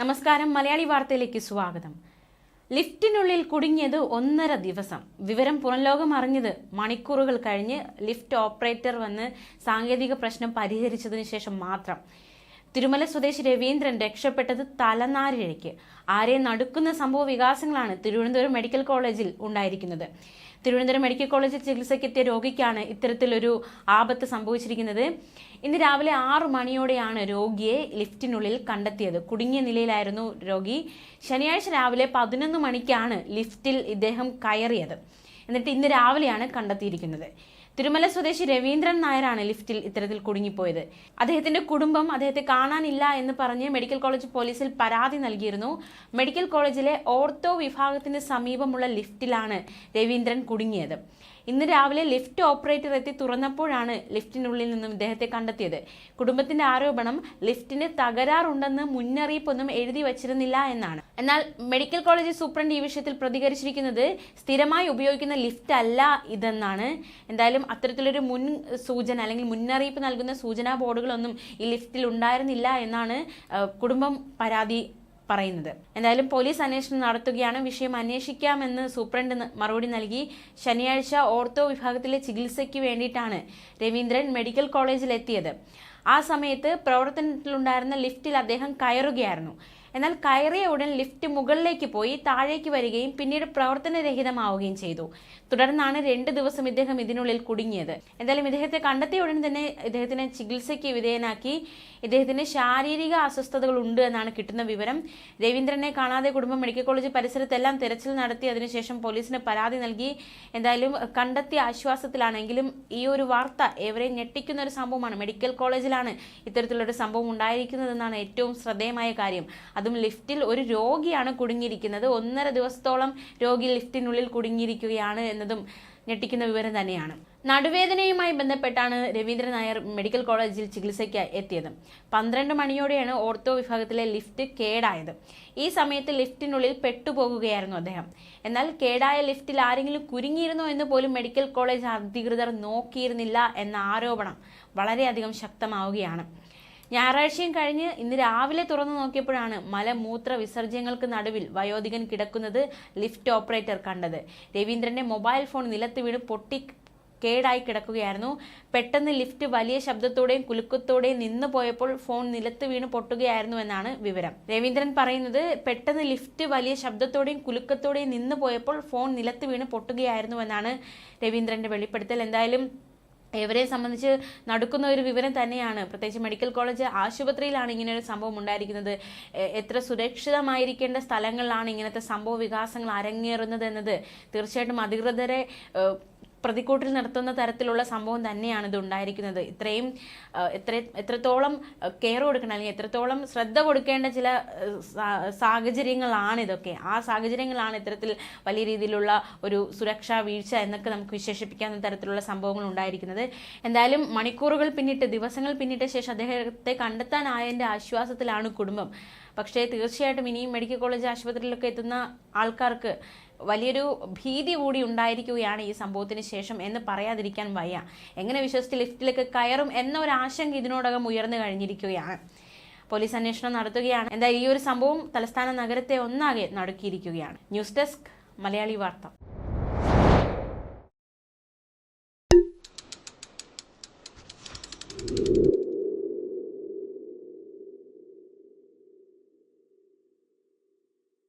നമസ്കാരം. മലയാളി വാർത്തയിലേക്ക് സ്വാഗതം. ലിഫ്റ്റിനുള്ളിൽ കുടുങ്ങിയത് ഒന്നര ദിവസം. വിവരം പുറംലോകം അറിഞ്ഞത് മണിക്കൂറുകൾ കഴിഞ്ഞ് ലിഫ്റ്റ് ഓപ്പറേറ്റർ വന്ന് സാങ്കേതിക പ്രശ്നം പരിഹരിച്ചതിന് ശേഷം മാത്രം. തിരുമല സ്വദേശി രവീന്ദ്രൻ രക്ഷപ്പെട്ടത് തലനാരിഴയ്ക്ക്. ആരെ നടുക്കുന്ന സംഭവ വികാസങ്ങളാണ് തിരുവനന്തപുരം മെഡിക്കൽ കോളേജിൽ ഉണ്ടായിരിക്കുന്നത്. തിരുവനന്തപുരം മെഡിക്കൽ കോളേജിൽ ചികിത്സയ്ക്കെത്തിയ രോഗിക്കാണ് ഇത്തരത്തിലൊരു ആപത്ത് സംഭവിച്ചിരിക്കുന്നത്. ഇന്ന് രാവിലെ ആറു മണിയോടെയാണ് രോഗിയെ ലിഫ്റ്റിനുള്ളിൽ കണ്ടെത്തിയത്. കുടുങ്ങിയ നിലയിലായിരുന്നു രോഗി. ശനിയാഴ്ച രാവിലെ പതിനൊന്ന് മണിക്കാണ് ലിഫ്റ്റിൽ ഇദ്ദേഹം കയറിയത്. എന്നിട്ട് ഇന്ന് രാവിലെയാണ് കണ്ടെത്തിയിരിക്കുന്നത്. തിരുമല സ്വദേശി രവീന്ദ്രൻ നായരാണ് ലിഫ്റ്റിൽ ഇത്തരത്തിൽ കുടുങ്ങിപ്പോയത്. അദ്ദേഹത്തിന്റെ കുടുംബം അദ്ദേഹത്തെ കാണാനില്ല എന്ന് പറഞ്ഞ് മെഡിക്കൽ കോളേജ് പോലീസിൽ പരാതി നൽകിയിരുന്നു. മെഡിക്കൽ കോളേജിലെ ഓർത്തോ വിഭാഗത്തിന് സമീപമുള്ള ലിഫ്റ്റിലാണ് രവീന്ദ്രൻ കുടുങ്ങിയത്. ഇന്ന് രാവിലെ ലിഫ്റ്റ് ഓപ്പറേറ്റർ എത്തി തുറന്നപ്പോഴാണ് ലിഫ്റ്റിനുള്ളിൽ നിന്നും ഇദ്ദേഹത്തെ കണ്ടെത്തിയത്. കുടുംബത്തിന്റെ ആരോപണം ലിഫ്റ്റിന് തകരാറുണ്ടെന്ന് മുന്നറിയിപ്പൊന്നും എഴുതി വച്ചിരുന്നില്ല എന്നാണ്. എന്നാൽ മെഡിക്കൽ കോളേജ് സൂപ്രണ്ട് ഈ വിഷയത്തിൽ പ്രതികരിച്ചിരിക്കുന്നത് സ്ഥിരമായി ഉപയോഗിക്കുന്ന ലിഫ്റ്റ് അല്ല ഇതെന്നാണ്. എന്തായാലും അത്തരത്തിലൊരു മുൻ സൂചന അല്ലെങ്കിൽ മുന്നറിയിപ്പ് നൽകുന്ന സൂചനാ ബോർഡുകളൊന്നും ഈ ലിഫ്റ്റിൽ ഉണ്ടായിരുന്നില്ല എന്നാണ് കുടുംബം പരാതി പറയുന്നത്. എന്തായാലും പോലീസ് അന്വേഷണം നടത്തുകയാണ്. വിഷയം അന്വേഷിക്കാമെന്ന് സൂപ്രണ്ട് മറുപടി നൽകി. ശനിയാഴ്ച ഓർത്തോ വിഭാഗത്തിലെ ചികിത്സയ്ക്ക് വേണ്ടിയിട്ടാണ് രവീന്ദ്രൻ മെഡിക്കൽ കോളേജിൽ എത്തിയത് ആ സമയത്ത് പ്രവർത്തനത്തിലുണ്ടായിരുന്ന ലിഫ്റ്റിൽ അദ്ദേഹം കയറുകയായിരുന്നു. എന്നാൽ കയറിയ ഉടൻ ലിഫ്റ്റ് മുകളിലേക്ക് പോയി താഴേക്ക് വരികയും പിന്നീട് പ്രവർത്തനരഹിതമാവുകയും ചെയ്തു. തുടർന്നാണ് രണ്ട് ദിവസം ഇദ്ദേഹം ഇതിനുള്ളിൽ കുടുങ്ങിയത്. എന്തായാലും ഇദ്ദേഹത്തെ കണ്ടെത്തിയ ഉടൻ തന്നെ ഇദ്ദേഹത്തിനെ ചികിത്സയ്ക്ക് വിധേയനാക്കി ഇദ്ദേഹത്തിന് ശാരീരിക അസ്വസ്ഥതകൾ ഉണ്ട് എന്നാണ് കിട്ടുന്ന വിവരം. രവീന്ദ്രനെ കാണാതെ കുടുംബം മെഡിക്കൽ കോളേജ് പരിസരത്തെല്ലാം തെരച്ചിൽ നടത്തി അതിനുശേഷം പോലീസിന് പരാതി നൽകി. എന്തായാലും കണ്ടെത്തിയ ആശ്വാസത്തിലാണെങ്കിലും ഈ ഒരു വാർത്ത ഏവരെയും ഞെട്ടിക്കുന്ന ഒരു സംഭവമാണ്. മെഡിക്കൽ കോളേജിലാണ് ഇത്തരത്തിലൊരു സംഭവം ഉണ്ടായിരിക്കുന്നതെന്നാണ് ഏറ്റവും ശ്രദ്ധേയമായ കാര്യം. അതും ലിഫ്റ്റിൽ ഒരു രോഗിയാണ് കുടുങ്ങിയിരിക്കുന്നത്. ഒന്നര ദിവസത്തോളം രോഗി ലിഫ്റ്റിനുള്ളിൽ കുടുങ്ങിയിരിക്കുകയാണ് എന്നതും ഞെട്ടിക്കുന്ന വിവരം തന്നെയാണ്. നടുവേദനയുമായി ബന്ധപ്പെട്ടാണ് രവീന്ദ്രൻ നായർ മെഡിക്കൽ കോളേജിൽ ചികിത്സയ്ക്ക് എത്തിയത്. പന്ത്രണ്ട് മണിയോടെയാണ് ഓർത്തോ വിഭാഗത്തിലെ ലിഫ്റ്റ് കേടായത്. ഈ സമയത്ത് ലിഫ്റ്റിനുള്ളിൽ പെട്ടുപോകുകയായിരുന്നു അദ്ദേഹം. എന്നാൽ കേടായ ലിഫ്റ്റിൽ ആരെങ്കിലും കുരുങ്ങിയിരുന്നോ എന്ന് പോലും മെഡിക്കൽ കോളേജ് അധികൃതർ നോക്കിയിരുന്നില്ല എന്ന ആരോപണം വളരെയധികം ശക്തമാവുകയാണ്. ഞായറാഴ്ചയും കഴിഞ്ഞ് ഇന്ന് രാവിലെ തുറന്നു നോക്കിയപ്പോഴാണ് മലമൂത്ര വിസർജ്യങ്ങൾക്ക് നടുവിൽ വയോധികൻ കിടക്കുന്നത് ലിഫ്റ്റ് ഓപ്പറേറ്റർ കണ്ടത്. രവീന്ദ്രന്റെ മൊബൈൽ ഫോൺ നിലത്ത് വീണ് പൊട്ടി കേടായി കിടക്കുകയായിരുന്നു. പെട്ടെന്ന് ലിഫ്റ്റ് വലിയ ശബ്ദത്തോടെയും കുലുക്കത്തോടെയും നിന്നു പോയപ്പോൾ ഫോൺ നിലത്ത് വീണ് പൊട്ടുകയായിരുന്നു എന്നാണ് വിവരം. രവീന്ദ്രൻ പറയുന്നത് പെട്ടെന്ന് ലിഫ്റ്റ് വലിയ ശബ്ദത്തോടെയും കുലുക്കത്തോടെയും നിന്നു പോയപ്പോൾ ഫോൺ നിലത്ത് വീണ് പൊട്ടുകയായിരുന്നു എന്നാണ് രവീന്ദ്രന്റെ വെളിപ്പെടുത്തൽ. എന്തായാലും ഇവരെ സംബന്ധിച്ച് നടക്കുന്ന ഒരു വിവരം തന്നെയാണ്. പ്രത്യേകിച്ച് മെഡിക്കൽ കോളേജ് ആശുപത്രിയിലാണ് ഇങ്ങനെ ഒരു സംഭവം ഉണ്ടായിരിക്കുന്നത്. എത്ര സുരക്ഷിതമായിരിക്കേണ്ട സ്ഥലങ്ങളിലാണ് ഇങ്ങനത്തെ സംഭവ വികാസങ്ങൾ അരങ്ങേറുന്നത് എന്നത് തീർച്ചയായിട്ടും അധികൃതരെ പ്രതിക്കൂട്ടിൽ നിർത്തുന്ന തരത്തിലുള്ള സംഭവം തന്നെയാണ് ഇത് ഉണ്ടായിരിക്കുന്നത്. ഇത്രയും എത്ര എത്രത്തോളം കെയർ കൊടുക്കണം അല്ലെങ്കിൽ എത്രത്തോളം ശ്രദ്ധ കൊടുക്കേണ്ട ചില സാഹചര്യങ്ങളാണ് ഇതൊക്കെ. ആ സാഹചര്യങ്ങളാണ് ഇത്തരത്തിൽ വലിയ രീതിയിലുള്ള ഒരു സുരക്ഷാ വീഴ്ച എന്നൊക്കെ നമുക്ക് വിശേഷിപ്പിക്കാവുന്ന തരത്തിലുള്ള സംഭവങ്ങൾ ഉണ്ടായിരിക്കുന്നത്. എന്തായാലും മണിക്കൂറുകൾ പിന്നിട്ട് ദിവസങ്ങൾ പിന്നിട്ട ശേഷം അദ്ദേഹത്തെ കണ്ടെത്താനായതിന്റെ ആശ്വാസത്തിലാണ് കുടുംബം. പക്ഷേ തീർച്ചയായിട്ടും ഇനിയും മെഡിക്കൽ കോളേജ് ആശുപത്രിയിലൊക്കെ എത്തുന്ന ആൾക്കാർക്ക് വലിയൊരു ഭീതി കൂടി ഉണ്ടായിരിക്കുകയാണ് ഈ സംഭവത്തിന് ശേഷം എന്ന് പറയാതിരിക്കാൻ വയ്യ. എങ്ങനെ വിശ്വസിച്ച് ലിഫ്റ്റിലേക്ക് കയറും എന്ന ഒരു ആശങ്ക ഇതിനോടകം ഉയർന്നു കഴിഞ്ഞിരിക്കുകയാണ്. പോലീസ് അന്വേഷണം നടത്തുകയാണ്. എന്തായാലും ഈ ഒരു സംഭവം തലസ്ഥാന നഗരത്തെ ഒന്നാകെ നടുക്കിയിരിക്കുകയാണ്. ന്യൂസ് ഡെസ്ക് മലയാളി വാർത്ത.